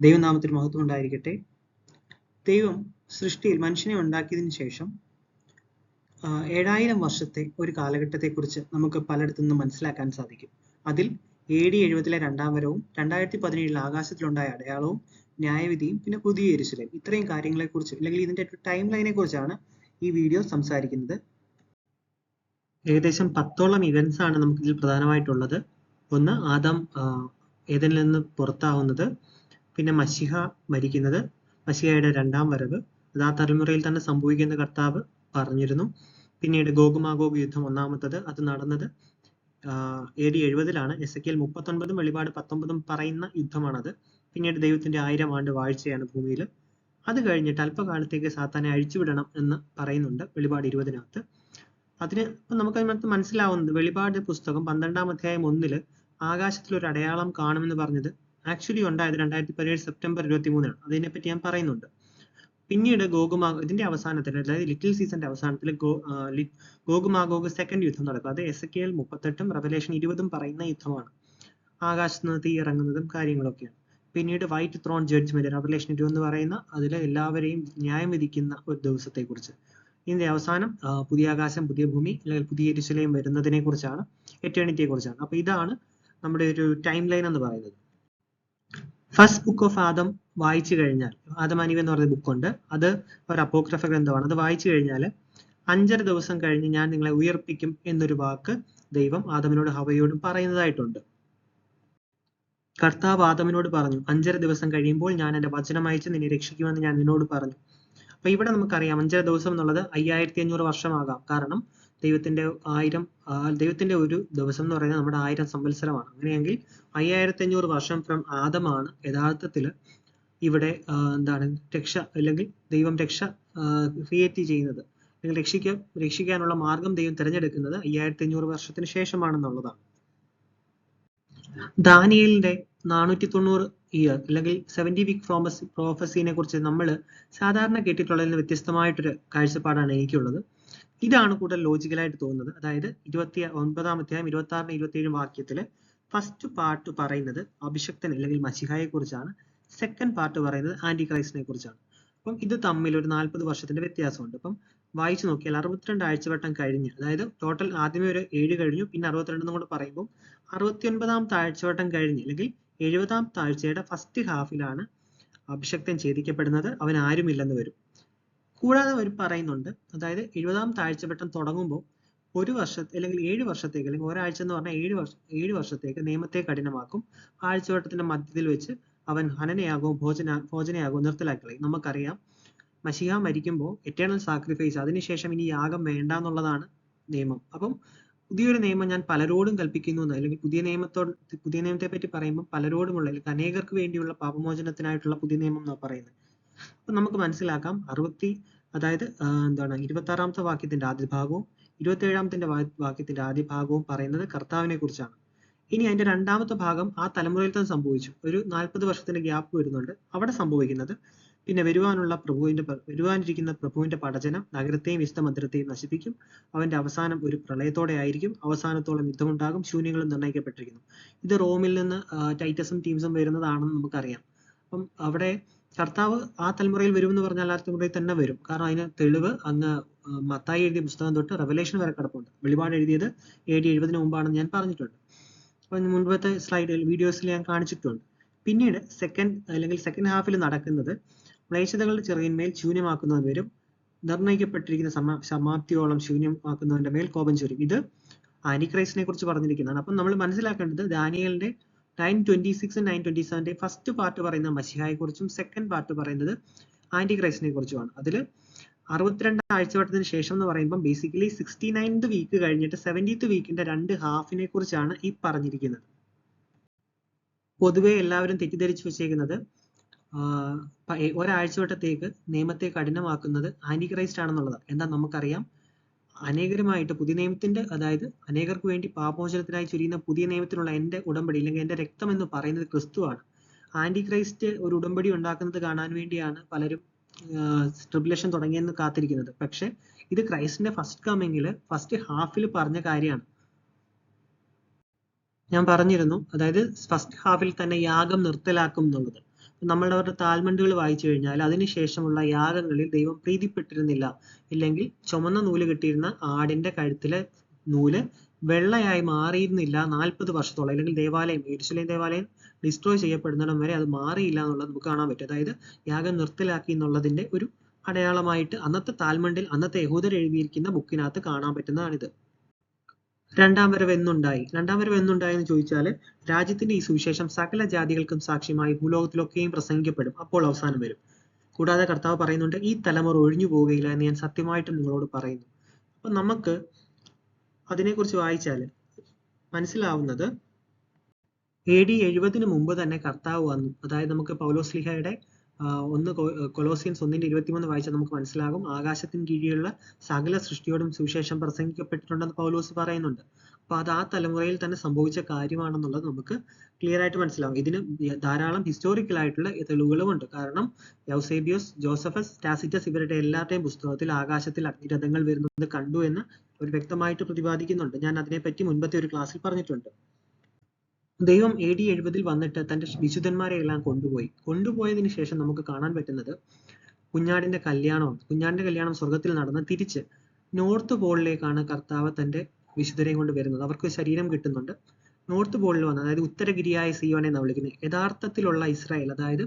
ദൈവനാമത്തിന് മഹത്വം ഉണ്ടായിരിക്കട്ടെ. ദൈവം സൃഷ്ടിയിൽ മനുഷ്യനെ ഉണ്ടാക്കിയതിനു ശേഷം ഏഴായിരം വർഷത്തെ ഒരു കാലഘട്ടത്തെക്കുറിച്ച് നമുക്ക് പലയിടത്തു നിന്നും മനസ്സിലാക്കാൻ സാധിക്കും. അതിൽ എ ഡി എഴുപതിലെ രണ്ടാം വരവും രണ്ടായിരത്തി പതിനേഴിൽ ആകാശത്തിലുണ്ടായ അടയാളവും ന്യായവിധിയും പിന്നെ പുതിയ യെരുശലേം ഇത്രയും കാര്യങ്ങളെക്കുറിച്ച് അല്ലെങ്കിൽ ഇതിന്റെ ടൈം ലൈനെ കുറിച്ചാണ് ഈ വീഡിയോ സംസാരിക്കുന്നത്. ഏകദേശം പത്തോളം ഇവന്റ്സ് ആണ് നമുക്ക് ഇതിൽ പ്രധാനമായിട്ടുള്ളത്. ഒന്ന് ആദം ഏതിൽ നിന്ന് പുറത്താവുന്നത്. പിന്നെ മഷിഹ മരിക്കുന്നത്. മഷിഹയുടെ രണ്ടാം വരവ്. അത് ആ തലമുറയിൽ തന്നെ സംഭവിക്കുന്ന കർത്താവ് പറഞ്ഞിരുന്നു. പിന്നീട് ഗോഗുമാഗോഗ് യുദ്ധം ഒന്നാമത്തത്. അത് നടന്നത് എ ഡി എഴുപതിലാണ്. എസ് എ കെൽ മുപ്പത്തൊൻപതും വെളിപാട് പത്തൊമ്പതും പറയുന്ന യുദ്ധമാണത്. പിന്നീട് ദൈവത്തിന്റെ ആയിരം ആണ്ട് വാഴ്ചയാണ് ഭൂമിയിൽ അത് കഴിഞ്ഞിട്ട് അല്പകാലത്തേക്ക് സാത്താനെ അഴിച്ചുവിടണം എന്ന് പറയുന്നുണ്ട് വെളിപാട് ഇരുപതിനകത്ത്. അതിന് നമുക്ക് അതിനകത്ത് മനസ്സിലാവുന്നത് വെളിപാട് പുസ്തകം പന്ത്രണ്ടാം അധ്യായം ഒന്നിൽ ആകാശത്തിൽ ഒരു അടയാളം കാണുമെന്ന് പറഞ്ഞത് ആക്ച്വലി ഉണ്ടായത് രണ്ടായിരത്തി പതിനേഴ് സെപ്റ്റംബർ ഇരുപത്തി മൂന്നിനാണ് അതിനെപ്പറ്റി ഞാൻ പറയുന്നുണ്ട്. പിന്നീട് ഗോകുമാ ഇതിന്റെ അവസാനത്തിൽ അതായത് ലിറ്റിൽ സീസന്റെ അവസാനത്തിൽ ഗോകുമാഗോഗ് സെക്കൻഡ് യുദ്ധം നടക്കും. അത് എസ് കെ എൽ മുപ്പത്തെട്ടും റെവലേഷൻ ഇരുപതും പറയുന്ന യുദ്ധമാണ്. ആകാശത്ത് നിന്ന് തീ ഇറങ്ങുന്നതും കാര്യങ്ങളൊക്കെയാണ്. പിന്നീട് വൈറ്റ് ത്രോൺ ജഡ്ജ്മെന്റ് റെവലേഷൻ ഇരുപത് എന്ന് പറയുന്ന അതിൽ എല്ലാവരെയും ന്യായം വിധിക്കുന്ന ഒരു ദിവസത്തെ കുറിച്ച് ഇതിന്റെ അവസാനം പുതിയ ആകാശം പുതിയ ഭൂമി അല്ലെങ്കിൽ പുതിയ എരുശലേം വരുന്നതിനെ കുറിച്ചാണ് എറ്റേണിറ്റിയെ കുറിച്ചാണ് അപ്പൊ ഇതാണ് നമ്മുടെ ഒരു ടൈം ലൈൻ എന്ന് പറയുന്നത്. ഫസ്റ്റ് ബുക്ക് ഓഫ് ആദം വായിച്ചു കഴിഞ്ഞാൽ ആദമാനിവ് എന്ന് പറയുന്ന ബുക്കുണ്ട് അത് ഒരു അപ്പോക്രഫ ഗ്രന്ഥമാണ്. അത് വായിച്ചു കഴിഞ്ഞാൽ അഞ്ചര ദിവസം കഴിഞ്ഞ് ഞാൻ നിങ്ങളെ ഉയർപ്പിക്കും എന്നൊരു വാക്ക് ദൈവം ആദമിനോട് ഹവയോടും പറയുന്നതായിട്ടുണ്ട്. കർത്താവ് ആദമിനോട് പറഞ്ഞു അഞ്ചര ദിവസം കഴിയുമ്പോൾ ഞാൻ എന്റെ വചനം അയച്ച് നിന്നെ രക്ഷിക്കുമെന്ന് ഞാൻ നിന്നോട് പറഞ്ഞു. അപ്പൊ ഇവിടെ നമുക്കറിയാം അഞ്ചര ദിവസം എന്നുള്ളത് അയ്യായിരത്തി അഞ്ഞൂറ് വർഷമാകാം. കാരണം ദൈവത്തിന്റെ ആയിരം ദൈവത്തിന്റെ ഒരു ദിവസം എന്ന് പറയുന്നത് നമ്മുടെ ആയിരം സംവത്സരമാണ്. അങ്ങനെയെങ്കിൽ അയ്യായിരത്തി അഞ്ഞൂറ് വർഷം ഫ്രം ആദമാണ് യഥാർത്ഥത്തിൽ ഇവിടെ എന്താണ് രക്ഷ അല്ലെങ്കിൽ ദൈവം രക്ഷ ക്രിയേറ്റ് ചെയ്യുന്നത്. അല്ലെങ്കിൽ രക്ഷിക്കാൻ രക്ഷിക്കാനുള്ള മാർഗം ദൈവം തിരഞ്ഞെടുക്കുന്നത് അയ്യായിരത്തി അഞ്ഞൂറ് വർഷത്തിന് ശേഷമാണെന്നുള്ളതാണ്. ദാനിയലിന്റെ നാനൂറ്റി തൊണ്ണൂറ് ഇയർ അല്ലെങ്കിൽ സെവന്റി വീക്ക് പ്രോമസ് പ്രോഫസിനെ കുറിച്ച് നമ്മൾ സാധാരണ കേട്ടിട്ടുള്ളതിൽ നിന്ന് വ്യത്യസ്തമായിട്ടൊരു കാഴ്ചപ്പാടാണ് എനിക്കുള്ളത്. ഇതാണ് കൂടുതൽ ലോജിക്കലായിട്ട് തോന്നുന്നത്. അതായത് ഇരുപത്തി ഒൻപതാം അധ്യായം ഇരുപത്തി ആറിന് ഇരുപത്തി ഏഴ് വാക്യത്തിൽ ഫസ്റ്റ് പാർട്ട് പറയുന്നത് അഭിഷക്തൻ അല്ലെങ്കിൽ മഷിഹായെ കുറിച്ചാണ്. സെക്കൻഡ് പാർട്ട് പറയുന്നത് ആന്റി ക്രൈസ്റ്റിനെ കുറിച്ചാണ്. അപ്പം ഇത് തമ്മിൽ ഒരു നാൽപ്പത് വർഷത്തിന്റെ വ്യത്യാസമുണ്ട്. അപ്പം വായിച്ചു നോക്കിയാൽ അറുപത്തിരണ്ട് ആഴ്ചവട്ടം കഴിഞ്ഞ് അതായത് ടോട്ടൽ ആദ്യമേ ഒരു ഏഴ് കഴിഞ്ഞു പിന്നെ അറുപത്തിരണ്ടെന്നും കൂടെ പറയുമ്പോൾ അറുപത്തിയൊൻപതാം താഴ്ചവട്ടം കഴിഞ്ഞ് അല്ലെങ്കിൽ എഴുപതാം താഴ്ചയുടെ ഫസ്റ്റ് ഹാഫിലാണ് അഭിഷക്തൻ ഛേദിക്കപ്പെടുന്നത്. അവൻ ആരുമില്ലെന്ന് വരും. കൂടാതെ അവർ പറയുന്നുണ്ട് അതായത് എഴുപതാം താഴ്ചവട്ടം തുടങ്ങുമ്പോൾ ഒരു വർഷത്തെ അല്ലെങ്കിൽ ഏഴ് വർഷത്തേക്ക് അല്ലെങ്കിൽ ഒരാഴ്ച എന്ന് പറഞ്ഞാൽ ഏഴ് വർഷ ഏഴ് വർഷത്തേക്ക് നിയമത്തെ കഠിനമാക്കും. ആഴ്ചവട്ടത്തിന്റെ മധ്യത്തിൽ വെച്ച് അവൻ ഹനനയാകവും ഭോജന ഭോജനയാകവും നിർത്തലാക്കി നമുക്കറിയാം മഷിഹ മരിക്കുമ്പോൾ എറ്റേണൽ സാക്രിഫൈസ് അതിനുശേഷം ഇനി യാഗം വേണ്ട എന്നുള്ളതാണ് നിയമം. അപ്പം പുതിയൊരു നിയമം ഞാൻ പലരോടും കൽപ്പിക്കുന്നു അല്ലെങ്കിൽ പുതിയ നിയമത്തോട് പുതിയ നിയമത്തെ പറ്റി പറയുമ്പോൾ പലരോടുമുള്ള അല്ലെങ്കിൽ അനേകർക്ക് വേണ്ടിയുള്ള പാപമോചനത്തിനായിട്ടുള്ള പുതിയ നിയമം എന്നാണ് പറയുന്നത്. അപ്പൊ നമുക്ക് മനസ്സിലാക്കാം. അറുപത്തി അതായത് എന്താണ് ഇരുപത്തി ആറാമത്തെ വാക്യത്തിന്റെ ആദ്യ ഭാഗവും ഇരുപത്തി ഏഴാമത്തിന്റെ വാക്യത്തിന്റെ ആദ്യ ഭാഗവും പറയുന്നത് കർത്താവിനെ കുറിച്ചാണ്. ഇനി അതിന്റെ രണ്ടാമത്തെ ഭാഗം ആ തലമുറയിൽ തന്നെ സംഭവിച്ചു. ഒരു നാൽപ്പത് വർഷത്തിന്റെ ഗ്യാപ്പ് വരുന്നുണ്ട്. അവിടെ സംഭവിക്കുന്നത് പിന്നെ വരുവാനുള്ള പ്രഭുവിന്റെ വരുവാനിരിക്കുന്ന പ്രഭുവിന്റെ പടജനം നഗരത്തെയും വിശുദ്ധ മന്ദിരത്തെയും നശിപ്പിക്കും. അവന്റെ അവസാനം ഒരു പ്രളയത്തോടെ ആയിരിക്കും. അവസാനത്തോളം യുദ്ധമുണ്ടാകും. ശൂന്യങ്ങളും നിർണയിക്കപ്പെട്ടിരിക്കുന്നു ഇത് റോമിൽ നിന്ന് ടൈറ്റസും ടീംസും വരുന്നതാണെന്ന് നമുക്കറിയാം. അപ്പം അവിടെ കർത്താവ് ആ തലമുറയിൽ വരുമെന്ന് പറഞ്ഞാൽ ആ തലമുറയിൽ തന്നെ വരും. കാരണം അതിന് തെളിവ് അങ്ങ് മത്തായി എഴുതിയ പുസ്തകം തൊട്ട് റെവലേഷൻ വരെ കിടപ്പുണ്ട്. വെളിപാട് എഴുതിയത് എ ഡി എഴുപതിന് മുമ്പാണെന്ന് ഞാൻ പറഞ്ഞിട്ടുണ്ട്. അപ്പൊ മുൻപത്തെ സ്ലൈഡിൽ വീഡിയോസിൽ ഞാൻ കാണിച്ചിട്ടുണ്ട്. പിന്നീട് സെക്കൻഡ് അല്ലെങ്കിൽ സെക്കൻഡ് ഹാഫിൽ നടക്കുന്നത് മ്ലേച്ഛതകളുടെ ചെറിയന്മേൽ ശൂന്യമാക്കുന്നവൻ വരും. നിർണയിക്കപ്പെട്ടിരിക്കുന്ന സമാ സമാപ്തിയോളം ശൂന്യമാക്കുന്നവന്റെ മേൽ കോപം ചൊരും ഇത് ആനിക്രൈസ്റ്റിനെ കുറിച്ച് പറഞ്ഞിരിക്കുന്നതാണ്. അപ്പം നമ്മൾ മനസ്സിലാക്കേണ്ടത് ദാനിയലിന്റെ nine twenty six nine twenty സെവന്റെ first part പറയുന്നത് മഷിഹായെ കുറിച്ചും സെക്കൻഡ് പാർട്ട് പറയുന്നത് ആന്റി ക്രൈസ്റ്റിനെ കുറിച്ചുമാണ്. അതിൽ അറുപത്തിരണ്ട് ആഴ്ചവട്ടത്തിന് ശേഷം എന്ന് പറയുമ്പോൾ ബേസിക്കലി സിക്സ്റ്റി നയൻത് വീക്ക് കഴിഞ്ഞിട്ട് സെവന്റീത്ത് വീക്കിന്റെ രണ്ട് ഹാഫിനെ കുറിച്ചാണ് ഈ പറഞ്ഞിരിക്കുന്നത്. പൊതുവെ എല്ലാവരും തെറ്റിദ്ധരിച്ചു വെച്ചേക്കുന്നത് ഒരാഴ്ചവട്ടത്തേക്ക് നിയമത്തെ കഠിനമാക്കുന്നത് ആന്റി ക്രൈസ്റ്റ് ആണെന്നുള്ളത് എന്നാൽ നമുക്കറിയാം? അനേകരുമായിട്ട് പുതിയ നിയമത്തിന്റെ അതായത് അനേകർക്ക് വേണ്ടി പാപമോചനത്തിനായി ചുരിയുന്ന പുതിയ നിയമത്തിലുള്ള എന്റെ ഉടമ്പടി അല്ലെങ്കിൽ എന്റെ രക്തം എന്ന് പറയുന്നത് ക്രിസ്തുവാണ്. ആന്റി ക്രൈസ്റ്റ് ഒരു ഉടമ്പടി ഉണ്ടാക്കുന്നത് കാണാൻ വേണ്ടിയാണ് പലരും ട്രിബുലേഷൻ തുടങ്ങിയെന്ന് കാത്തിരിക്കുന്നത്. പക്ഷെ ഇത് ക്രൈസ്റ്റിന്റെ ഫസ്റ്റ് കമ്മിങ്ങിൽ ഫസ്റ്റ് ഹാഫിൽ പറഞ്ഞ കാര്യമാണ്. ഞാൻ പറഞ്ഞിരുന്നു അതായത് ഫസ്റ്റ് ഹാഫിൽ തന്നെ യാഗം നിർത്തലാക്കും എന്നുള്ളത്. നമ്മളുടെ അവരുടെ താൽമണ്ടുകൾ വായിച്ചു കഴിഞ്ഞാൽ അതിനുശേഷമുള്ള യാഗങ്ങളിൽ ദൈവം പ്രീതിപ്പെട്ടിരുന്നില്ല. ഇല്ലെങ്കിൽ ചുമന്ന നൂൽ കെട്ടിയിരുന്ന ആടിന്റെ കഴുത്തിലെ നൂൽ വെള്ളയായി മാറിയിരുന്നില്ല നാൽപ്പത് വർഷത്തോളം. അല്ലെങ്കിൽ ദേവാലയം യെരുശലേം ദേവാലയം ഡിസ്ട്രോയ് ചെയ്യപ്പെടുന്നിടം വരെ അത് മാറിയില്ല എന്നുള്ളത് നമുക്ക് കാണാൻ പറ്റും. അതായത് യാഗം നിർത്തലാക്കി എന്നുള്ളതിന്റെ ഒരു അടയാളമായിട്ട് അന്നത്തെ താൽമണ്ടിൽ അന്നത്തെ യഹൂദർ എഴുതിയിരിക്കുന്ന ബുക്കിനകത്ത് കാണാൻ പറ്റുന്നതാണിത്. രണ്ടാം വരവ് എന്നുണ്ടായി. രണ്ടാം വരവ് എന്നുണ്ടായി എന്ന് ചോദിച്ചാൽ രാജ്യത്തിന്റെ ഈ സുവിശേഷം സകല ജാതികൾക്കും സാക്ഷ്യമായി ഭൂലോകത്തിലൊക്കെയും പ്രസംഗിക്കപ്പെടും. അപ്പോൾ അവസാനം വരും. കൂടാതെ കർത്താവ് പറയുന്നുണ്ട് ഈ തലമുറ ഒഴിഞ്ഞു പോവുകയില്ല എന്ന് ഞാൻ സത്യമായിട്ട് നിങ്ങളോട് പറയുന്നു. അപ്പൊ നമുക്ക് അതിനെക്കുറിച്ച് വായിച്ചാൽ മനസ്സിലാവുന്നത് എ ഡി എഴുപതിന് മുമ്പ് തന്നെ കർത്താവ് വന്നു. അതായത് നമുക്ക് പൗലോസ്ലിഹയുടെ ഒന്ന് കൊലോസിയൻസ് ഒന്നിന്റെ ഇരുപത്തിമൂന്ന് വായിച്ചാൽ നമുക്ക് മനസ്സിലാകും. ആകാശത്തിന് കീഴിലുള്ള സകല സൃഷ്ടിയോടും സുവിശേഷം പ്രസംഗിക്കപ്പെട്ടിട്ടുണ്ടെന്ന് പൗലോസ് പറയുന്നുണ്ട്. അപ്പൊ അത് ആ തലമുറയിൽ തന്നെ സംഭവിച്ച കാര്യമാണെന്നുള്ളത് നമുക്ക് ക്ലിയർ ആയിട്ട് മനസ്സിലാവും ഇതിന് ധാരാളം ഹിസ്റ്റോറിക്കൽ ആയിട്ടുള്ള തെളിവുകളുമുണ്ട്. കാരണം യൗസേബിയോസ് ജോസഫസ് ടാസിറ്റസ് ഇവരുടെ എല്ലാവരുടെയും പുസ്തകത്തിൽ ആകാശത്തിൽ അഗ്നിരഥങ്ങൾ വരുന്നത് കണ്ടു എന്ന് ഒരു വ്യക്തമായിട്ട് പ്രതിപാദിക്കുന്നുണ്ട്. ഞാൻ അതിനെപ്പറ്റി മുൻപത്തെ ഒരു ക്ലാസ്സിൽ പറഞ്ഞിട്ടുണ്ട്. ദൈവം എ ഡി എഴുപതിൽ വന്നിട്ട് തന്റെ വിശുദ്ധന്മാരെ എല്ലാം കൊണ്ടുപോയി. കൊണ്ടുപോയതിന് ശേഷം നമുക്ക് കാണാൻ പറ്റുന്നത് കുഞ്ഞാടിന്റെ കല്യാണം കുഞ്ഞാടിന്റെ കല്യാണം സ്വർഗത്തിൽ നടന്ന് തിരിച്ച് നോർത്ത് പോളിലേക്കാണ് കർത്താവ് തന്റെ വിശുദ്ധരെയും കൊണ്ട് വരുന്നത്. അവർക്ക് ശരീരം കിട്ടുന്നുണ്ട്. നോർത്ത് പോളിൽ വന്ന് അതായത് ഉത്തരഗിരിയായ സിയോനെ എന്നാണ് വിളിക്കുന്നത്. യഥാർത്ഥത്തിലുള്ള ഇസ്രായേൽ അതായത്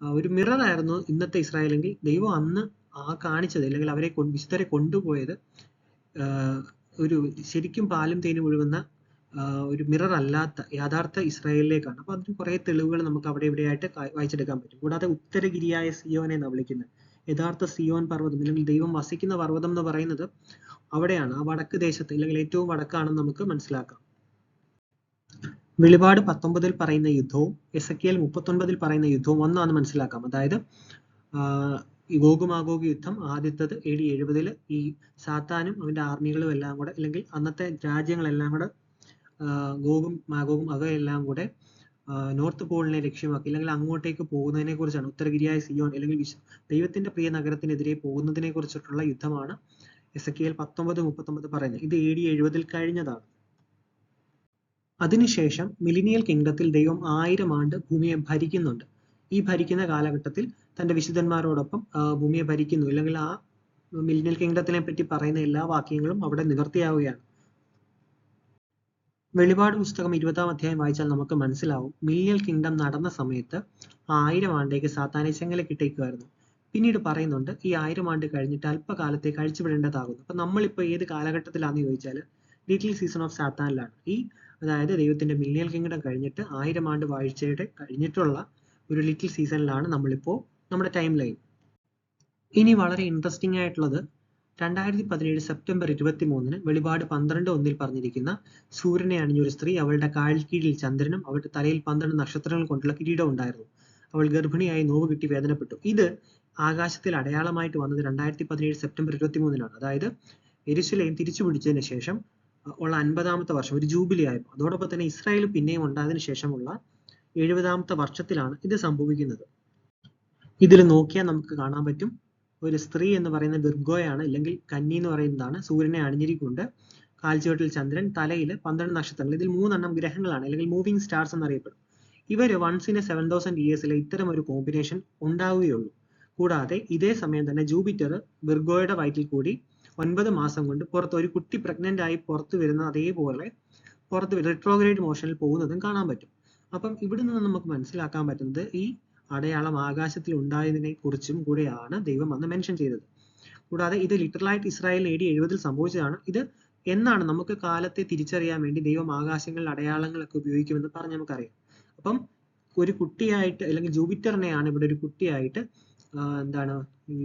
ഒരു മിറർ ആയിരുന്നു ഇന്നത്തെ ഇസ്രായേലെങ്കിൽ ദൈവം അന്ന് ആ കാണിച്ചത് അല്ലെങ്കിൽ അവരെ വിശുദ്ധരെ കൊണ്ടുപോയത് ഒരു ശരിക്കും പാലും തേനും ഒഴുകുന്ന ഒരു മിറർ അല്ലാത്ത യഥാർത്ഥ ഇസ്രായേലിലേക്കാണ്. അപ്പൊ അതിന് കുറെ തെളിവുകൾ നമുക്ക് അവിടെ ഇവിടെയായിട്ട് വായിച്ചെടുക്കാൻ പറ്റും. കൂടാതെ ഉത്തരഗിരിയായ സിയോനെ എന്നാണ് വിളിക്കുന്നത്? യഥാർത്ഥ സിയോൻ പർവതം അല്ലെങ്കിൽ ദൈവം വസിക്കുന്ന പർവതം എന്ന് പറയുന്നത് അവിടെയാണ്. ആ വടക്ക് ദേശത്ത് അല്ലെങ്കിൽ ഏറ്റവും വടക്കാണെന്ന് നമുക്ക് മനസ്സിലാക്കാം. വെളിപാട് പത്തൊമ്പതിൽ പറയുന്ന യുദ്ധവും എസക്കിയൽ മുപ്പത്തൊൻപതിൽ പറയുന്ന യുദ്ധവും ഒന്നാണ് മനസ്സിലാക്കാം. അതായത് ഈ ഗോഗുമാഗോഗ് യുദ്ധം ആദ്യത്തത് എ ഡി എഴുപതിൽ ഈ സാത്താനും അവന്റെ ആർമികളും എല്ലാം കൂടെ അല്ലെങ്കിൽ അന്നത്തെ രാജ്യങ്ങളെല്ലാം കൂടെ ഗോഗും മാഗോഗും അവയെല്ലാം കൂടെ നോർത്ത് പോളിനെ ലക്ഷ്യമാക്കി അല്ലെങ്കിൽ അങ്ങോട്ടേക്ക് പോകുന്നതിനെ കുറിച്ചാണ്. ഉത്തരഗിരിയായ സിയോൺ അല്ലെങ്കിൽ ദൈവത്തിന്റെ പ്രിയ നഗരത്തിനെതിരെ പോകുന്നതിനെ കുറിച്ചിട്ടുള്ള യുദ്ധമാണ് എസ് കെ എൽ പത്തൊമ്പത് മുപ്പത്തൊമ്പത് പറയുന്നത്. ഇത് എ ഡി എഴുപതിൽ കഴിഞ്ഞതാണ്. അതിനുശേഷം മിലിനിയൽ കിങ്ഡത്തിൽ ദൈവം ആയിരം ആണ്ട് ഭൂമിയെ ഭരിക്കുന്നുണ്ട്. ഈ ഭരിക്കുന്ന കാലഘട്ടത്തിൽ തന്റെ വിശുദ്ധന്മാരോടൊപ്പം ഭൂമിയെ ഭരിക്കുന്നു. അല്ലെങ്കിൽ ആ മിലിനിയൽ കിങ്ഡത്തിനെ പറ്റി പറയുന്ന എല്ലാ വാക്യങ്ങളും അവിടെ നിവർത്തിയാവുകയാണ്. വെളിപാട് പുസ്തകം ഇരുപതാം അധ്യായം വായിച്ചാൽ നമുക്ക് മനസ്സിലാവും. മില്ലിയൽ കിങ്ഡം നടന്ന സമയത്ത് ആയിരം ആണ്ടേക്ക് സാത്താനെ ചെങ്ങലക്കിട്ടേക്കുമായിരുന്നു പിന്നീട് പറയുന്നുണ്ട് ഈ ആയിരം ആണ്ട് കഴിഞ്ഞിട്ട് അല്പകാലത്തേക്ക് അഴിച്ചുവിടേണ്ടതാകുന്നു അപ്പൊ നമ്മളിപ്പോ ഏത് കാലഘട്ടത്തിലാണെന്ന് ചോദിച്ചാൽ ലിറ്റിൽ സീസൺ ഓഫ് സാത്താനിലാണ്. ഈ അതായത് ദൈവത്തിന്റെ മില്ലിയൽ കിങ്ഡം കഴിഞ്ഞിട്ട് ആയിരം ആണ്ട് വാഴ്ചയുടെ കഴിഞ്ഞിട്ടുള്ള ഒരു ലിറ്റിൽ സീസണിലാണ് നമ്മളിപ്പോ നമ്മുടെ ടൈം ലൈൻ ഇനി വളരെ ഇൻട്രസ്റ്റിംഗ് ആയിട്ടുള്ളത് രണ്ടായിരത്തി പതിനേഴ് സെപ്റ്റംബർ ഇരുപത്തി മൂന്നിന് വെളിപാട് പന്ത്രണ്ട് ഒന്നിൽ പറഞ്ഞിരിക്കുന്ന സൂര്യനെ അണിഞ്ഞ ഒരു സ്ത്രീ അവളുടെ കാൽ കീഴിൽ ചന്ദ്രനും അവളുടെ തലയിൽ പന്ത്രണ്ട് നക്ഷത്രങ്ങൾ കൊണ്ടുള്ള കിരീടം ഉണ്ടായിരുന്നു. അവൾ ഗർഭിണിയായി നോവ് കിട്ടി വേദനപ്പെട്ടു. ഇത് ആകാശത്തിൽ അടയാളമായിട്ട് വന്നത് രണ്ടായിരത്തി പതിനേഴ് സെപ്റ്റംബർ ഇരുപത്തി മൂന്നിനാണ് അതായത് എരിശിലയും തിരിച്ചു പിടിച്ചതിന് ശേഷം ഉള്ള അൻപതാമത്തെ വർഷം ഒരു ജൂബിലി ആയിരുന്നു അതോടൊപ്പം തന്നെ ഇസ്രായേൽ പിന്നെയും ഉണ്ടായതിനു ശേഷമുള്ള എഴുപതാമത്തെ വർഷത്തിലാണ് ഇത് സംഭവിക്കുന്നത്. ഇതിൽ നോക്കിയാൽ നമുക്ക് കാണാൻ പറ്റും ഒരു സ്ത്രീ എന്ന് പറയുന്ന ദുർഗോയാണ് അല്ലെങ്കിൽ കന്നി എന്ന് പറയുന്നതാണ് സൂര്യനെ അണിഞ്ഞിരിക്കുന്നുണ്ട്. കാൽച്ചുവട്ടിൽ ചന്ദ്രൻ തലയിൽ പന്ത്രണ്ട് നക്ഷത്രങ്ങൾ. ഇതിൽ മൂന്നെണ്ണം ഗ്രഹങ്ങളാണ് അല്ലെങ്കിൽ മൂവിങ് സ്റ്റാർസ് എന്നറിയപ്പെടും. ഇവർ once in a seven thousand ഇയേഴ്സിലെ ഇത്തരം ഒരു കോമ്പിനേഷൻ ഉണ്ടാവുകയുള്ളൂ. കൂടാതെ ഇതേ സമയം തന്നെ ജൂപ്പിറ്റർ ബിർഗോയുടെ വയറ്റിൽ കൂടി ഒൻപത് മാസം കൊണ്ട് പുറത്ത് ഒരു കുട്ടി പ്രഗ്നന്റ് ആയി പുറത്തു വരുന്ന അതേപോലെ പുറത്ത് റിട്രോഗ്രേഡ് മോഷനിൽ പോകുന്നതും കാണാൻ പറ്റും. അപ്പം ഇവിടെ നിന്ന് നമുക്ക് മനസ്സിലാക്കാൻ പറ്റുന്നത് ഈ അടയാളം ആകാശത്തിൽ ഉണ്ടായതിനെ കുറിച്ചും കൂടെയാണ് ദൈവം അന്ന് മെൻഷൻ ചെയ്തത്. കൂടാതെ ഇത് ലിറ്ററലായിട്ട് ഇസ്രായേൽ എ ഡി എഴുപതിൽ സംഭവിച്ചതാണ്. ഇത് എന്നാണ് നമുക്ക് കാലത്തെ തിരിച്ചറിയാൻ വേണ്ടി ദൈവം ആകാശങ്ങളിൽ അടയാളങ്ങളൊക്കെ ഉപയോഗിക്കുമെന്ന് പറഞ്ഞ് നമുക്കറിയാം. അപ്പം ഒരു കുട്ടിയായിട്ട് അല്ലെങ്കിൽ ജൂപിറ്ററിനെയാണ് ഇവിടെ ഒരു കുട്ടിയായിട്ട് എന്താണ്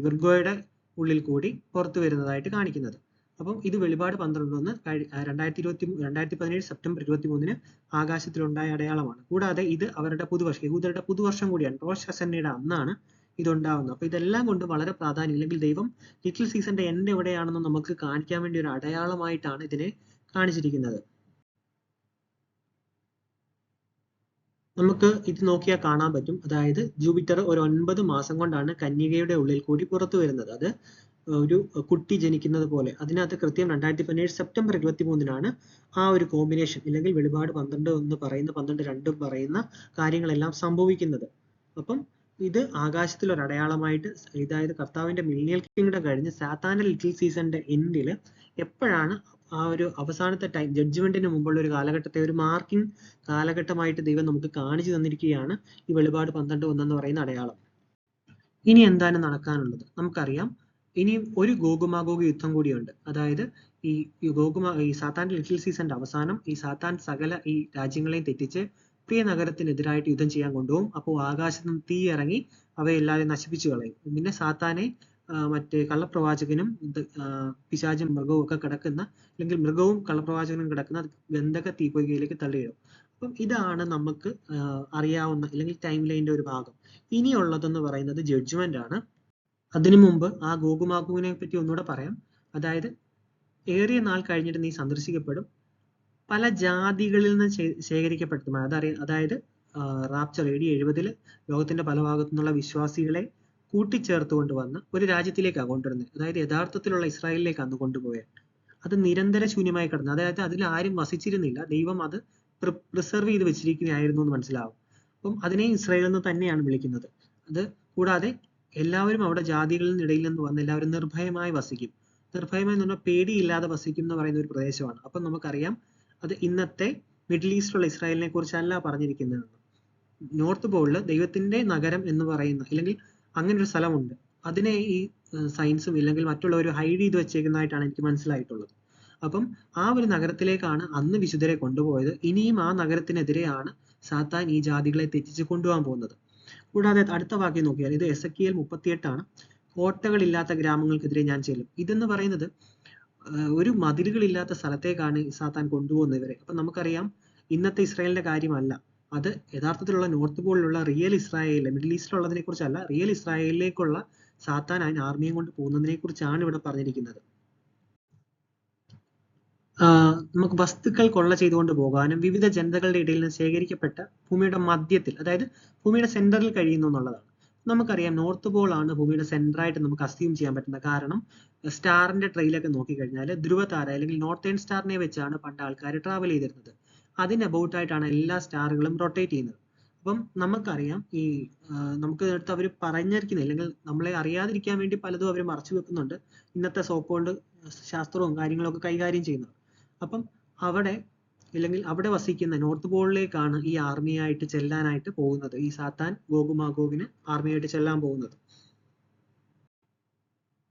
വിർഗോയുടെ ഉള്ളിൽ കൂടി പുറത്തു വരുന്നതായിട്ട് കാണിക്കുന്നത്. അപ്പം ഇത് വെളിപാട് പന്ത്രണ്ട് ഒന്ന് രണ്ടായിരത്തി ഇരുപത്തി രണ്ടായിരത്തി പതിനേഴ് സെപ്റ്റംബർ ഇരുപത്തി മൂന്നിന് ആകാശത്തിലുണ്ടായ അടയാളമാണ്. കൂടാതെ ഇത് അവരുടെ പുതുവർഷം യഹൂദരുടെ പുതുവർഷം കൂടിയാണ്. റോഷ് ഹസന്നയുടെ അന്നാണ് ഇതുണ്ടാവുന്നത്. അപ്പൊ ഇതെല്ലാം കൊണ്ട് വളരെ പ്രാധാന്യം ഇല്ലെങ്കിൽ ദൈവം ലിറ്റിൽ സീസന്റെ എൻഡ് എവിടെയാണെന്ന് നമുക്ക് കാണിക്കാൻ വേണ്ടി ഒരു അടയാളമായിട്ടാണ് ഇതിനെ കാണിച്ചിരിക്കുന്നത്. നമുക്ക് ഇത് നോക്കിയാൽ കാണാൻ പറ്റും. അതായത് ജൂപിറ്റർ ഒരു ഒൻപത് മാസം കൊണ്ടാണ് കന്യകയുടെ ഉള്ളിൽ കൂടി പുറത്തു വരുന്നത്. അത് ഒരു കുട്ടി ജനിക്കുന്നത് പോലെ. അതിനകത്ത് കൃത്യം രണ്ടായിരത്തി പതിനേഴ് സെപ്റ്റംബർ ഇരുപത്തി മൂന്നിനാണ് ആ ഒരു കോമ്പിനേഷൻ ഇല്ലെങ്കിൽ വെളിപാട് പന്ത്രണ്ട് ഒന്ന് പറയുന്ന പന്ത്രണ്ട് രണ്ടും പറയുന്ന കാര്യങ്ങളെല്ലാം സംഭവിക്കുന്നത്. അപ്പം ഇത് ആകാശത്തിൽ ഒരു അടയാളമായിട്ട് ഇതായത് കർത്താവിന്റെ മില്ലിയൽ കിങ്ഡം കഴിഞ്ഞ് സാത്താന്റെ ലിറ്റിൽ സീസണിന്റെ എൻഡിൽ എപ്പോഴാണ് ആ ഒരു അവസാനത്തെ ടൈം ജഡ്ജ്മെന്റിന് മുമ്പുള്ള ഒരു കാലഘട്ടത്തെ ഒരു മാർക്കിംഗ് കാലഘട്ടമായിട്ട് ദൈവം നമുക്ക് കാണിച്ചു തന്നിരിക്കുകയാണ് ഈ വെളിപാട് പന്ത്രണ്ട് ഒന്നെന്ന് പറയുന്ന അടയാളം. ഇനി എന്താണ് നടക്കാനുള്ളത്? നമുക്കറിയാം ഇനി ഒരു ഗോകുമാഗോഗ യുദ്ധം കൂടിയുണ്ട്. അതായത് ഈ ഗോകുമാ ഈ സാത്താന്റെ ലിറ്റിൽ സീസന്റെ അവസാനം ഈ സാത്താൻ സകല ഈ രാജ്യങ്ങളെയും തെറ്റിച്ച് പ്രിയ നഗരത്തിനെതിരായിട്ട് യുദ്ധം ചെയ്യാൻ കൊണ്ടുപോകും. അപ്പോൾ ആകാശത്ത് നിന്ന് തീ ഇറങ്ങി അവയെല്ലാവരെയും നശിപ്പിച്ചു കളയും. പിന്നെ സാത്താനെ മറ്റേ കള്ളപ്രവാചകനും പിശാചും മൃഗവും ഒക്കെ കിടക്കുന്ന അല്ലെങ്കിൽ മൃഗവും കള്ളപ്രവാചകനും കിടക്കുന്ന ഗന്ധക തീപ്പൊയ്കയിലേക്ക് തള്ളിയിടും. അപ്പം ഇതാണ് നമുക്ക് അറിയാവുന്ന അല്ലെങ്കിൽ ടൈം ലൈനിന്റെ ഒരു ഭാഗം. ഇനിയുള്ളതെന്ന് പറയുന്നത് ജഡ്ജ്മെന്റ് ആണ് അതിനു മുമ്പ് ആ ഗോകുമാകുവിനെ പറ്റി ഒന്നുകൂടെ പറയാം. അതായത് ഏറിയ നാൾ കഴിഞ്ഞിട്ട് നീ സന്ദർശിക്കപ്പെടും. പല ജാതികളിൽ നിന്ന് ശേഖരിക്കപ്പെടുത്തും അതറിയ അതായത് റാപ്ചർ എ ഡി എഴുപതിൽ ലോകത്തിന്റെ പല ഭാഗത്തു നിന്നുള്ള വിശ്വാസികളെ കൂട്ടിച്ചേർത്തുകൊണ്ട് വന്ന് ഒരു രാജ്യത്തിലേക്കാണ് കൊണ്ടുവരുന്നത്. അതായത് യഥാർത്ഥത്തിലുള്ള ഇസ്രായേലിലേക്ക് ഇസ്രായേലിലേക്കാണ് കൊണ്ടുപോയത് അത് നിരന്തര ശൂന്യമായി കിടന്നു അതായത് അതിൽ ആരും വസിച്ചിരുന്നില്ല. ദൈവം അത് പ്രിസർവ് ചെയ്ത് വെച്ചിരിക്കുകയായിരുന്നു എന്ന് മനസ്സിലാവും. അപ്പം അതിനെ ഇസ്രായേൽ എന്ന് തന്നെയാണ് വിളിക്കുന്നത്. അത് കൂടാതെ എല്ലാവരും അവിടെ ജാതികളിൽ നിന്ന് വന്ന് എല്ലാവരും നിർഭയമായി വസിക്കും. നിർഭയമായി എന്ന് പറഞ്ഞാൽ പേടിയില്ലാതെ വസിക്കും എന്ന് പറയുന്ന ഒരു പ്രദേശമാണ്. അപ്പം നമുക്കറിയാം അത് ഇന്നത്തെ മിഡിൽ ഈസ്റ്റിലുള്ള ഇസ്രായേലിനെ കുറിച്ചല്ല പറഞ്ഞിരിക്കുന്നത്. നോർത്ത് പോളിൽ ദൈവത്തിന്റെ നഗരം എന്ന് പറയുന്ന അല്ലെങ്കിൽ അങ്ങനെ ഒരു സ്ഥലമുണ്ട്. അതിനെ ഈ സയൻസും ഇല്ലെങ്കിൽ മറ്റുള്ളവർ ഹൈഡ് ചെയ്ത് വെച്ചേക്കുന്നതായിട്ടാണ് എനിക്ക് മനസ്സിലായിട്ടുള്ളത്. അപ്പം ആ ഒരു നഗരത്തിലേക്കാണ് അന്ന് വിശുദ്ധരെ കൊണ്ടുപോയത്. ഇനിയും ആ നഗരത്തിനെതിരെയാണ് സാത്താൻ ഈ ജാതികളെ തെറ്റിച്ച് കൊണ്ടുപോകാൻ പോകുന്നത്. കൂടാതെ അടുത്ത വാക്യം നോക്കിയാൽ ഇത് എസ് എ മുപ്പത്തിയെട്ടാണ്. കോട്ടകളില്ലാത്ത ഗ്രാമങ്ങൾക്കെതിരെ ഞാൻ ചെല്ലും. ഇതെന്ന് പറയുന്നത് ഒരു മതിലുകളില്ലാത്ത സ്ഥലത്തേക്കാണ് സാത്താൻ കൊണ്ടുപോകുന്നത് ഇവരെ. അപ്പൊ നമുക്കറിയാം ഇന്നത്തെ ഇസ്രായേലിന്റെ കാര്യമല്ല. അത് യഥാർത്ഥത്തിലുള്ള നോർത്ത് പോളിലുള്ള റിയൽ ഇസ്രായേൽ മിഡിൽ ഈസ്റ്റിലുള്ളതിനെ കുറിച്ചല്ല റിയൽ ഇസ്രായേലിലേക്കുള്ള സാത്താൻ അതിന് ആർമിയും കൊണ്ട് പോകുന്നതിനെ കുറിച്ചാണ് ഇവിടെ പറഞ്ഞിരിക്കുന്നത്. നമുക്ക് വസ്തുക്കൾ കൊള്ള ചെയ്തുകൊണ്ട് പോകാനും വിവിധ ജനതകളുടെ ഇടയിൽ നിന്ന് ശേഖരിക്കപ്പെട്ട ഭൂമിയുടെ മധ്യത്തിൽ അതായത് ഭൂമിയുടെ സെന്ററിൽ കഴിയുന്നു എന്നുള്ളതാണ്. നമുക്കറിയാം നോർത്ത് പോൾ ആണ് ഭൂമിയുടെ സെന്ററായിട്ട് നമുക്ക് അസ്യൂം ചെയ്യാൻ പറ്റുന്നത് കാരണം. സ്റ്റാറിന്റെ ട്രെയിലൊക്കെ നോക്കിക്കഴിഞ്ഞാൽ ധ്രുവതാര അല്ലെങ്കിൽ നോർത്തേൺ സ്റ്റാറിനെ വെച്ചാണ് പണ്ട് ആൾക്കാർ ട്രാവൽ ചെയ്തിരുന്നത്. അതിന് അബൌട്ടായിട്ടാണ് എല്ലാ സ്റ്റാറുകളും റൊട്ടേറ്റ് ചെയ്യുന്നത്. അപ്പം നമുക്കറിയാം ഈ നമുക്ക് അടുത്ത് അവർ പറഞ്ഞിരിക്കുന്നത് അല്ലെങ്കിൽ നമ്മളെ അറിയാതിരിക്കാൻ വേണ്ടി പലതും അവർ മറച്ചു വെക്കുന്നുണ്ട്. ഇന്നത്തെ സോക്കോണ്ട് കൊണ്ട് ശാസ്ത്രവും കാര്യങ്ങളൊക്കെ കൈകാര്യം ചെയ്യുന്നത്. അപ്പം അവിടെ അല്ലെങ്കിൽ അവിടെ വസിക്കുന്ന നോർത്ത് പോളിലേക്കാണ് ഈ ആർമിയായിട്ട് ചെല്ലാനായിട്ട് പോകുന്നത്. ഈ സാത്താൻ ഗോഗുമാഗോഗിന് ആർമിയായിട്ട് ചെല്ലാൻ പോകുന്നത്.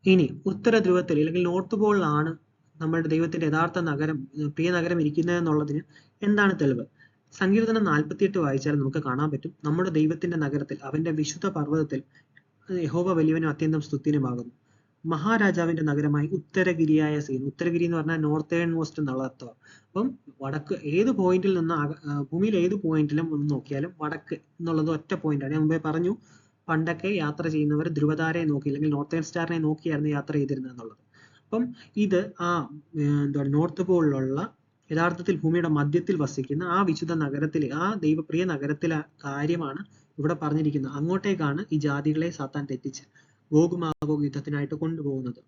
ഇനി ഉത്തര ധ്രുവത്തിൽ അല്ലെങ്കിൽ നോർത്ത് പോളിലാണ് നമ്മുടെ ദൈവത്തിന്റെ യഥാർത്ഥ നഗരം പ്രിയ നഗരം ഇരിക്കുന്നത് എന്നുള്ളതിന് എന്താണ് തെളിവ്? സങ്കീർത്തനം നാൽപ്പത്തിയെട്ട് വായിച്ചാൽ നമുക്ക് കാണാൻ പറ്റും. നമ്മുടെ ദൈവത്തിന്റെ നഗരത്തിൽ അവന്റെ വിശുദ്ധ പർവതത്തിൽ യഹോവ വലിയവനും അത്യന്തം സ്തുത്യനുമാകുന്നു. മഹാരാജാവിന്റെ നഗരമായി ഉത്തരഗിരിയായ സീൻ ഉത്തരഗിരി എന്ന് പറഞ്ഞാൽ നോർത്തേൺ മോസ്റ്റ് എന്നുള്ള അർത്ഥം. അപ്പം വടക്ക് ഏത് പോയിന്റിൽ നിന്ന് ഭൂമിയിൽ ഏത് പോയിന്റിലും ഒന്ന് നോക്കിയാലും വടക്ക് എന്നുള്ളത് ഒറ്റ പോയിന്റാണ് ഞാൻ മുമ്പേ പറഞ്ഞു പണ്ടൊക്കെ യാത്ര ചെയ്യുന്നവർ ധ്രുവതാരയെ നോക്കി അല്ലെങ്കിൽ നോർത്തേൺ സ്റ്റാറിനെ നോക്കിയായിരുന്നു യാത്ര ചെയ്തിരുന്നത് എന്നുള്ളത്. അപ്പം ഇത് ആ എന്താണ് നോർത്ത് പോളിലുള്ള യഥാർത്ഥത്തിൽ ഭൂമിയുടെ മധ്യത്തിൽ വസിക്കുന്ന ആ വിശുദ്ധ നഗരത്തിലെ ആ ദൈവപ്രിയ നഗരത്തിലെ കാര്യമാണ് ഇവിടെ പറഞ്ഞിരിക്കുന്നത്. അങ്ങോട്ടേക്കാണ് ഈ ജാതികളെ സാത്താൻ തെറ്റിച്ച് ഗോകുമാഗോഗ് യുദ്ധത്തിനായിട്ട് കൊണ്ടുപോകുന്നത്.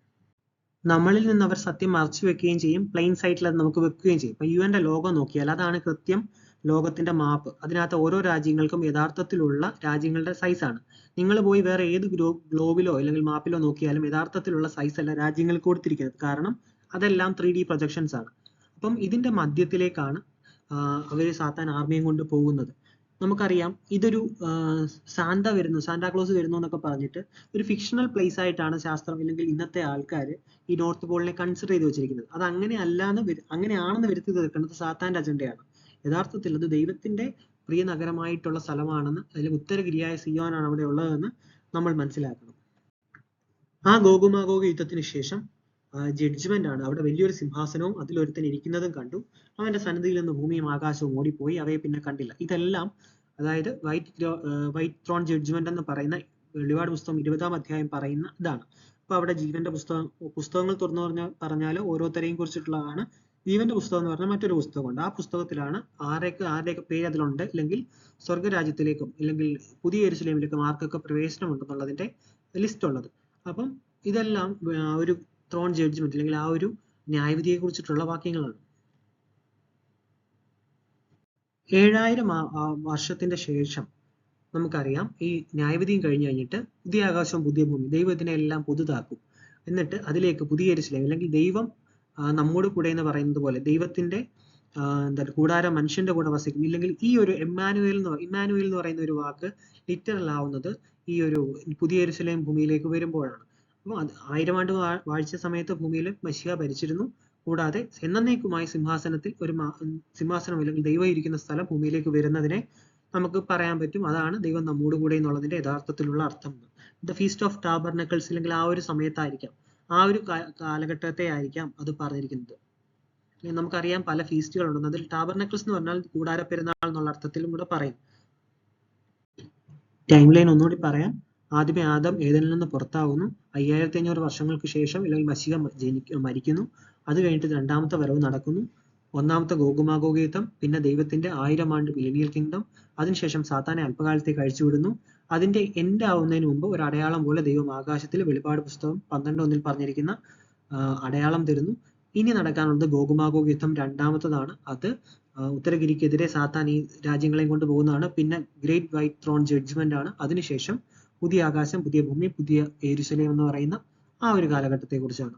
നമ്മളിൽ നിന്ന് അവർ സത്യം മറച്ചു വെക്കുകയും ചെയ്യും. പ്ലെയിൻ സൈറ്റിൽ അത് നമുക്ക് വെക്കുകയും ചെയ്യും. ഇപ്പൊ യു എന്റെ ലോഗോ നോക്കിയാൽ അതാണ് കൃത്യം ലോകത്തിന്റെ മാപ്പ് അതിനകത്ത് ഓരോ രാജ്യങ്ങൾക്കും യഥാർത്ഥത്തിലുള്ള രാജ്യങ്ങളുടെ സൈസാണ് നിങ്ങൾ പോയി വേറെ ഏത് ഗ്ലോബിലോ അല്ലെങ്കിൽ മാപ്പിലോ നോക്കിയാലും യഥാർത്ഥത്തിലുള്ള സൈസ് അല്ല രാജ്യങ്ങൾ കൊടുത്തിരിക്കുന്നത്. കാരണം അതെല്ലാം ത്രീ ഡി പ്രൊജക്ഷൻസ് ആണ്. അപ്പം ഇതിന്റെ മധ്യത്തിലേക്കാണ് അവർ സാത്താൻ ആർമിയും കൊണ്ട് പോകുന്നത്. നമുക്കറിയാം ഇതൊരു സാന്ത വരുന്നു സാന്റാക്ലോസ് വരുന്നു എന്നൊക്കെ പറഞ്ഞിട്ട് ഒരു ഫിക്ഷണൽ പ്ലേസ് ആയിട്ടാണ് ശാസ്ത്രം അല്ലെങ്കിൽ ഇന്നത്തെ ആൾക്കാർ ഈ നോർത്ത് പോളിനെ കൺസിഡർ ചെയ്ത് വെച്ചിരിക്കുന്നത്. അത് അങ്ങനെ അല്ലാന്ന് അങ്ങനെ അങ്ങനെയാണെന്ന് വരുത്തി തീർക്കുന്നത് സാത്താന്റെ അജണ്ടയാണ് യഥാർത്ഥത്തിൽ അത് ദൈവത്തിന്റെ പ്രിയ നഗരമായിട്ടുള്ള സ്ഥലമാണെന്ന് അതിൽ ഉത്തരഗിരിയായ സിയോനാണ് അവിടെ ഉള്ളതെന്ന് നമ്മൾ മനസ്സിലാക്കണം. ആ ഗോകുമാഗോഗ യുദ്ധത്തിന് ശേഷം ജഡ്ജ്മെന്റ് ആണ്. അവിടെ വലിയൊരു സിംഹാസനവും അതിലൊരുത്തൻ ഇരിക്കുന്നതും കണ്ടു. അവന്റെ സന്നിധിയിൽ നിന്ന് ഭൂമിയും ആകാശവും ഓടിപ്പോയി. അവയെ പിന്നെ കണ്ടില്ല. ഇതെല്ലാം അതായത് വൈറ്റ് വൈറ്റ് ത്രോൺ ജഡ്ജ്മെന്റ് എന്ന് പറയുന്ന വെളിപാട് പുസ്തകം ഇരുപതാം അധ്യായം പറയുന്ന ഇതാണ്. അപ്പൊ അവിടെ ജീവന്റെ പുസ്തകം പുസ്തകങ്ങൾ തുറന്നു പറഞ്ഞ പറഞ്ഞാൽ ഓരോരുത്തരെയും കുറിച്ചിട്ടുള്ളതാണ്. ജീവന്റെ പുസ്തകം എന്ന് പറഞ്ഞാൽ മറ്റൊരു പുസ്തകമുണ്ട്. ആ പുസ്തകത്തിലാണ് ആരൊക്കെ ആരുടെയൊക്കെ പേര് അതിലുണ്ട് അല്ലെങ്കിൽ സ്വർഗരാജ്യത്തിലേക്കും അല്ലെങ്കിൽ പുതിയ യെരുശലേമിലേക്കും ആർക്കൊക്കെ പ്രവേശനം ഉണ്ടെന്നുള്ളതിന്റെ ലിസ്റ്റ് ഉള്ളത്. അപ്പം ഇതെല്ലാം ഒരു ത്രോൺ ജഡ്ജ്മെന്റ് അല്ലെങ്കിൽ ആ ഒരു ന്യായവിധിയെ കുറിച്ചിട്ടുള്ള വാക്യങ്ങളാണ്. ഏഴായിരം വർഷത്തിന്റെ ശേഷം നമുക്കറിയാം ഈ ന്യായവിധിയും കഴിഞ്ഞു കഴിഞ്ഞിട്ട് പുതിയ ആകാശവും പുതിയ ഭൂമി ദൈവത്തിനെ എല്ലാം പുതുതാക്കും. എന്നിട്ട് അതിലേക്ക് പുതിയ എരുസലേം അല്ലെങ്കിൽ ദൈവം നമ്മുടെ കൂടെ എന്ന് പറയുന്നത് പോലെ ദൈവത്തിന്റെ എന്താ കൂടാരം മനുഷ്യന്റെ കൂടെ വസിക്കും. ഇല്ലെങ്കിൽ ഈ ഒരു എമ്മാനുവേൽ എന്ന് ഇമ്മാനുവേൽ എന്ന് പറയുന്ന ഒരു വാക്ക് ലിറ്ററൽ ആവുന്നത് ഈ ഒരു പുതിയ എരുസലേം ഭൂമിയിലേക്ക് വരുമ്പോഴാണ്. ആയിരം ആണ്ട് വാഴ്ച സമയത്ത് ഭൂമിയിൽ മഷിക ഭരിച്ചിരുന്നു. കൂടാതെ എന്നേക്കുമായി സിംഹാസനത്തിൽ ഒരു സിംഹാസനം അല്ലെങ്കിൽ ദൈവം ഇരിക്കുന്ന സ്ഥലം ഭൂമിയിലേക്ക് വരുന്നതിനെ നമുക്ക് പറയാൻ പറ്റും. അതാണ് ദൈവം നമ്മോട് കൂടെ എന്നുള്ളതിന്റെ യഥാർത്ഥത്തിലുള്ള അർത്ഥം. ദ ഫീസ്റ്റ് ഓഫ് ടാബർനക്കൾസ് അല്ലെങ്കിൽ ആ ഒരു സമയത്തായിരിക്കാം. ആ ഒരു കാലഘട്ടത്തെ ആയിരിക്കാം അത് പറഞ്ഞിരിക്കുന്നത്. നമുക്കറിയാം പല ഫീസ്റ്റുകൾ ഉണ്ടെന്ന് അതിൽ ടാബർനക്കൾസ് എന്ന് പറഞ്ഞാൽ കൂടാര പെരുന്നാൾ എന്നുള്ള അർത്ഥത്തിലും കൂടെ പറയും. ടൈം ലൈൻ ഒന്നുകൂടി പറയാം. ആദ്യമേ ആദം ഏതനിൽ നിന്ന് പുറത്താകുന്നു അയ്യായിരത്തി അഞ്ഞൂറ് വർഷങ്ങൾക്ക് ശേഷം ഇല്ലെങ്കിൽ മസിഹ മരിക്കുന്നു. അത് കഴിഞ്ഞിട്ട് രണ്ടാമത്തെ വരവ് നടക്കുന്നു. ഒന്നാമത്തെ ഗോകുമാഗോഗീതം പിന്നെ ദൈവത്തിന്റെ ആയിരം ആണ്ട് മിലനിയൽ കിങ്ഡം. അതിനുശേഷം സാത്താനെ അല്പകാലത്തേക്ക് അഴിച്ചുവിടുന്നു അതിന്റെ എൻഡ് ആവുന്നതിന് മുമ്പ് ഒരു അടയാളം പോലെ ദൈവം ആകാശത്തിൽ വെളിപാട് പുസ്തകം പന്ത്രണ്ട് ഒന്നിൽ പറഞ്ഞിരിക്കുന്ന അടയാളം തരുന്നു. ഇനി നടക്കാനുള്ളത് ഗോകുമാഗോഗ യുദ്ധം രണ്ടാമത്തതാണ്. അത് ഉത്തരഗിരിക്കെതിരെ സാത്താൻ ഈ രാജ്യങ്ങളെയും കൊണ്ട് പോകുന്നതാണ്. പിന്നെ ഗ്രേറ്റ് വൈറ്റ് ത്രോൺ ജഡ്ജ്മെന്റ് ആണ്. അതിനുശേഷം പുതിയ ആകാശം പുതിയ ഭൂമി പുതിയ എരുസലേം എന്ന് പറയുന്ന ആ ഒരു കാലഘട്ടത്തെ കുറിച്ചാണ്